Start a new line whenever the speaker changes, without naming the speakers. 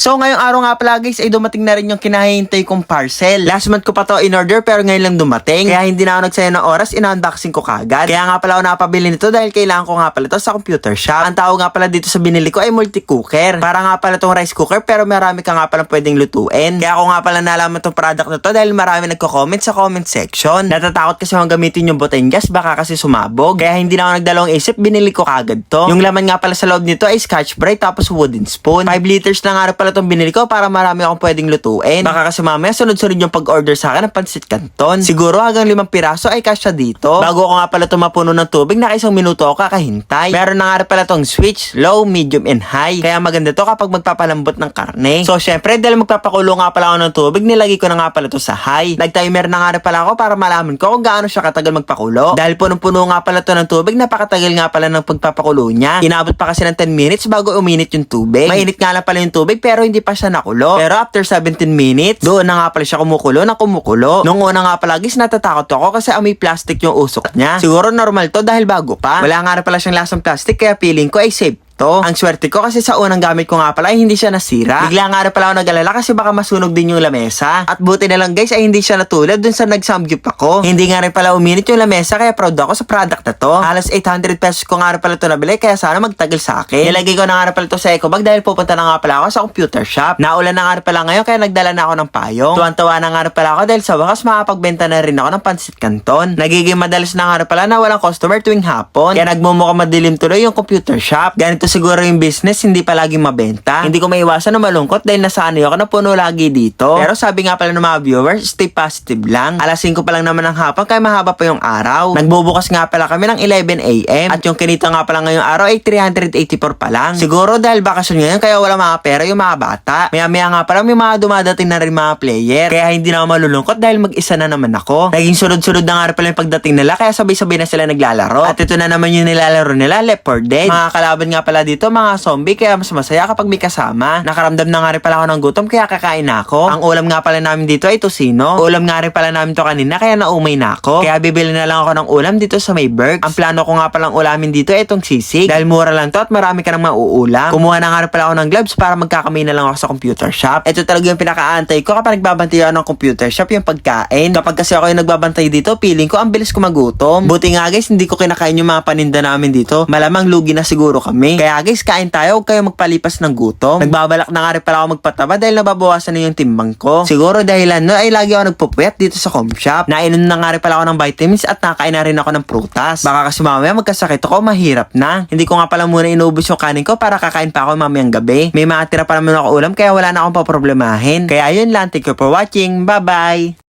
So ngayong araw nga pala guys ay dumating na rin yung kinahihintay kong parcel. Last month ko pa to in order pero ngayon lang dumating. Kaya hindi na ako nagsayang ng oras, ina-unboxing ko kagad. Kaya nga pala ako nakapabili nito dahil kailangan ko nga pala to sa computer shop. Ang tawag nga pala dito sa binili ko ay multi-cooker. Para nga pala tong rice cooker pero marami ka nga pala pwedeng lutuin. Kaya ako nga pala nalaman tong product na to dahil marami nagko-comment sa comment section. Natatakot kasi akong gamitin yung butane gas baka kasi sumabog. Kaya hindi na ako nagdalawang isip, binili ko kagad to. Yung laman nga pala sa loob nito ay scotch brite tapos wooden spoon. 5 liters na nga rin pala tong binili ko para marami akong pwedeng lutuin. Baka kasi mamaya sunod-sunod yung pag-order sa akin ng pansit canton. Siguro hanggang limang piraso ay kasya dito. Bago ako nga pala tumapuno ng tubig, naka isang minuto ako kakahintay. Meron na nga pala tong switch, low, medium, and high. Kaya maganda to kapag magpapalambot ng karne. So syempre, dahil magpapakulo nga pala ako ng tubig, nilagay ko na nga pala to sa high. Nag-timer na nga pala ako para malaman ko kung gaano siya katagal magpakulo. Dahil punong-puno nga pala to ng tubig, napakatagal nga pala ng pagpapakulo niya. Inabot pa kasi ng 10 minutes bago uminit yung tubig. Mainit nga lang pala yung tubig pero hindi pa siya nakulo. Pero after 17 minutes, doon na nga pala siya kumukulo na kumukulo. Nung una nga pala guys, natatakot ako kasi amoy plastic yung usok niya. Siguro normal to dahil bago pa. Wala nga pala siyang lasang plastic kaya feeling ko ay safe to. Ang swerte ko kasi sa unang gamit ko nga pala ay hindi siya nasira. Bigla nga rin pala ako nag-alala kasi baka masunog din yung lamesa. At buti na lang guys ay hindi siya natulad dun sa nag-samgyup ako. Hindi nga rin pala uminit yung lamesa kaya proud ako sa product na to. Halos 800 pesos ko nga rin pala to nabili kaya sana magtagal sa akin. Nilagay ko na nga rin pala to sa eco bag dahil pupunta na nga pala ako sa computer shop. Naulan na nga rin pala ngayon kaya nagdala na ako ng payong. Tuwan-tuwa na nga rin pala ako dahil sa wakas makapagbenta na rin ako ng pansit canton. Nagiging madalas na nga rin pala na walang customer tuwing hapon. Kaya nagmumukhang madilim tuloy yung computer shop. Ganito siguro yung business, hindi palagi mabenta. Hindi ko maiwasan na malungkot dahil nasanay ako na puno lagi dito. Pero sabi nga pala ng mga viewers, stay positive lang. Alas 5 pa lang naman ng hapon kaya mahaba pa yung araw. Nagbubukas nga pala kami ng 11 a.m. At yung kinita nga pala ngayong araw ay 384 pa lang. Siguro dahil bakasyon ngayon kaya wala mga pera yung mga bata. Maya maya nga pala may mga dumadating na rin mga player. Kaya hindi na ako malulungkot dahil mag-isa na naman ako. Naging sunod-sunod na nga rin pala yung pagdating nila kaya sabay-sabay na sila naglalaro. At ito na naman yung nilalaro nila, Left 4 Dead. Mga kalaban nga pala dito, mga zombie kaya mas masaya kapag may kasama. Nakaramdam na nga rin pala ako ng gutom kaya kakain na ako. Ang ulam nga pala namin dito ay tosino. Ulam nga rin pala namin to kanina kaya naumay na ako. Kaya bibili na lang ako ng ulam dito sa may Burks. Ang plano ko nga palang ulamin dito ay itong sisig. Dahil mura lang to at marami ka nang mauulam. Kumuha na nga rin pala ako ng gloves para magkakamay na lang ako sa computer shop. Ito talaga yung pinakaantay ko kapag nagbabantay ako ng computer shop yung pagkain. Kapag kasi ako yung nagbabantay dito, feeling ko ang bilis ko magutom. Buti nga guys, hindi ko kinakain yung mga paninda namin dito. Malamang lugi na siguro kami. Kaya guys, kain tayo, huwag kayo magpalipas ng gutom. Nagbabalak na nga rin pala ako magpataba dahil nababawasan na yung timbang ko. Siguro dahilan no ay lagi ako nagpupuyat dito sa com shop. Nainom na nga rin pala ako ng vitamins at nakain na rin ako ng prutas. Baka kasi mamaya magkasakit ako, mahirap na. Hindi ko nga pala muna inubos yung kanin ko para kakain pa ako mamayang gabi. May mga tira pa naman ako ulam kaya wala na akong paproblemahin. Kaya yun lang, thank you for watching. Bye-bye!